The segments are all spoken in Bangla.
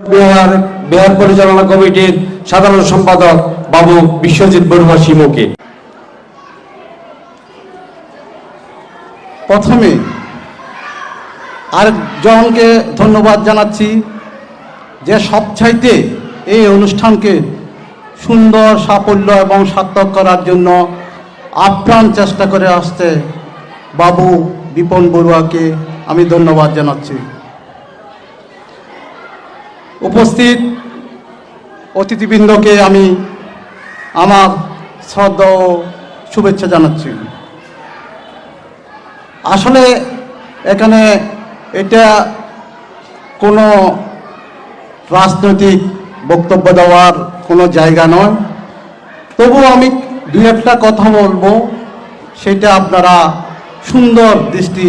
বিহার বিহার পরিচালনা কমিটির সাধারণ সম্পাদক বাবু বিশ্বজিৎ বড়ুয়া শিমুকে প্রথমে আরেকজনকে ধন্যবাদ জানাচ্ছি যে সবচাইতে এই অনুষ্ঠানকে সুন্দর, সাফল্য এবং সার্থক করার জন্য আপ্রাণ চেষ্টা করে আসতে বাবু বিপন বড়ুয়াকে আমি ধন্যবাদ জানাচ্ছি। উপস্থিত অতিথিবৃন্দকে আমি আমার শ্রদ্ধা ও শুভেচ্ছা জানাচ্ছি। আসলে এখানে এটা কোনো রাজনৈতিক বক্তব্য দেওয়ার কোনো জায়গা নয়। তবু আমি দু একটা কথা বলব, সেটা আপনারা সুন্দর দৃষ্টি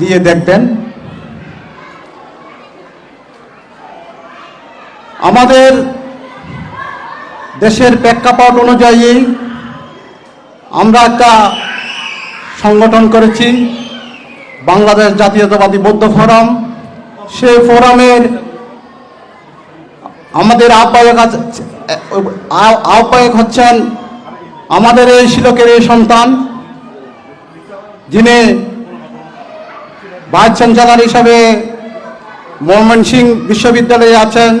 দিয়ে দেখবেন। আমাদের দেশের প্রেক্ষাপট অনুযায়ী আমরা একটা সংগঠন করেছি, বাংলাদেশ জাতীয়তাবাদী বৌদ্ধ ফোরাম। সেই ফোরামের আমাদের আহ্বায়ক আহ্বায়ক হচ্ছেন আমাদের এই শিলকের এই সন্তান, যিনি ভাইস চ্যান্সেলর হিসাবে ময়মনসিং বিশ্ববিদ্যালয়ে আছেন।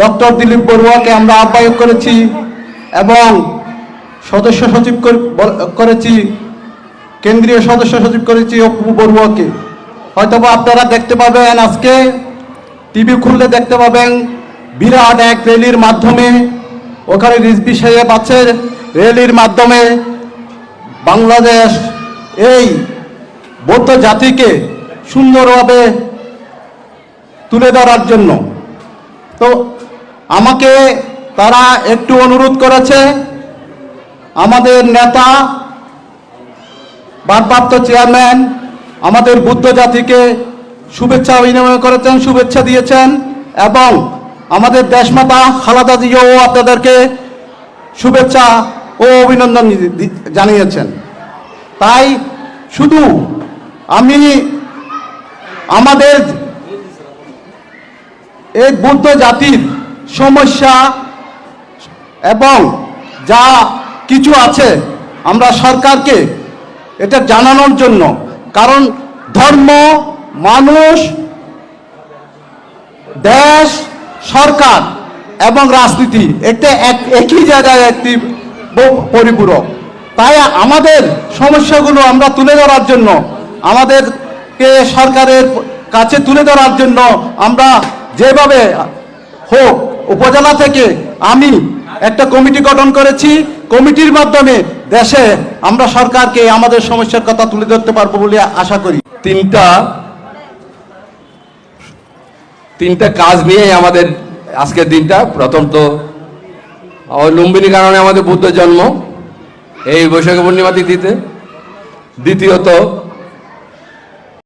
ডক্টর দিলীপ বড়ুয়াকে আমরা আহ্বায়ক করেছি এবং সদস্য সচিব করেছি, কেন্দ্রীয় সদস্য সচিব করেছি অপু বড়ুয়াকে। হয়তোবা আপনারা দেখতে পাবেন আজকে, টিভি খুললে দেখতে পাবেন বিরাট এক র্যালির মাধ্যমে, ওখানে রিজবি সাহেব আছে র্যালির মাধ্যমে বাংলাদেশ এই বৌদ্ধ জাতিকে সুন্দরভাবে তুলে ধরার জন্য। তো আমাকে তারা একটু অনুরোধ করেছে। আমাদের নেতা, ভারপ্রাপ্ত চেয়ারম্যান, আমাদের বুদ্ধ জাতিকে শুভেচ্ছা বিনিময় করেছেন, শুভেচ্ছা দিয়েছেন এবং আমাদের দেশমাতা খালাদা জিও আপনাদেরকে শুভেচ্ছা ও অভিনন্দন জানিয়েছেন। তাই শুধু আমি আমাদের এই বুদ্ধ জাতির সমস্যা এবং যা কিছু আছে, আমরা সরকারকে এটা জানানোর জন্য। কারণ ধর্ম, মানুষ, দেশ, সরকার এবং রাজনীতি এটা এক একই জায়গায় একটি পরিপূরক। তাই আমাদের সমস্যাগুলো আমরা তুলে ধরার জন্য, আমাদেরকে সরকারের কাছে তুলে ধরার জন্য আমরা যেভাবে হোক উপজেলা থেকে আমি একটা কমিটি গঠন করেছি। কমিটির মাধ্যমে দেশে আমরা সরকারকে আমাদের সমস্যার কথা তুলে ধরতে পারব বলে আশা করি। তিনটা তিনটা কাজ নিয়েই আমাদের আজকের দিনটা। প্রথম তো লুম্বিনী কারণে আমাদের বুদ্ধ জন্ম এই বৈশাখী পূর্ণিমা তিথিতে দ্বিতীয়ত